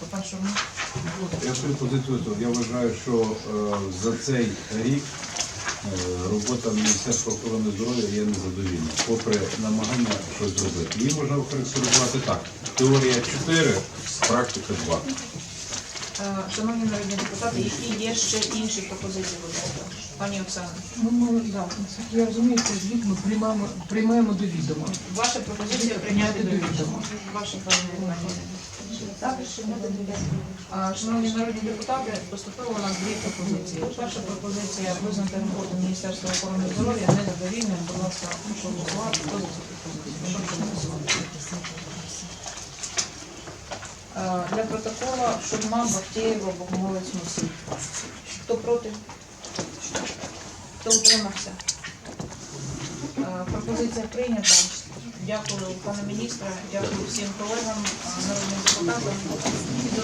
по першому. Я свою позицію, то я вважаю, що е, за цей рік е, робота Міністерства охорони здоров'я є незадовільна, попри намагання щось зробити. Її можна охарактеризувати так. Теорія 4, практика 2. Е, Шановні народні депутати, які є ще інші пропозиції, будь? Пані Оксана, Ну, ми, да, я розумію, цей звіт ми приймаємо, приймаємо до відома. ваша пропозиція прийняти до відома. відома. Ваша пані Шановні народні депутати, поступило у нас дві пропозиції. Перша пропозиція визнати роботу Міністерства охорони здоров'я незадовільним. Будь ласка, прошу голосувати. Хто за цю пропозицію? Е, Для протокола Шурма, Бахтєєва, Богомолець, Мусій. Хто проти? Хто утримався? Е, Пропозиція прийнята. Дякую, пане міністре, дякую всім колегам, е, народним депутатам. І до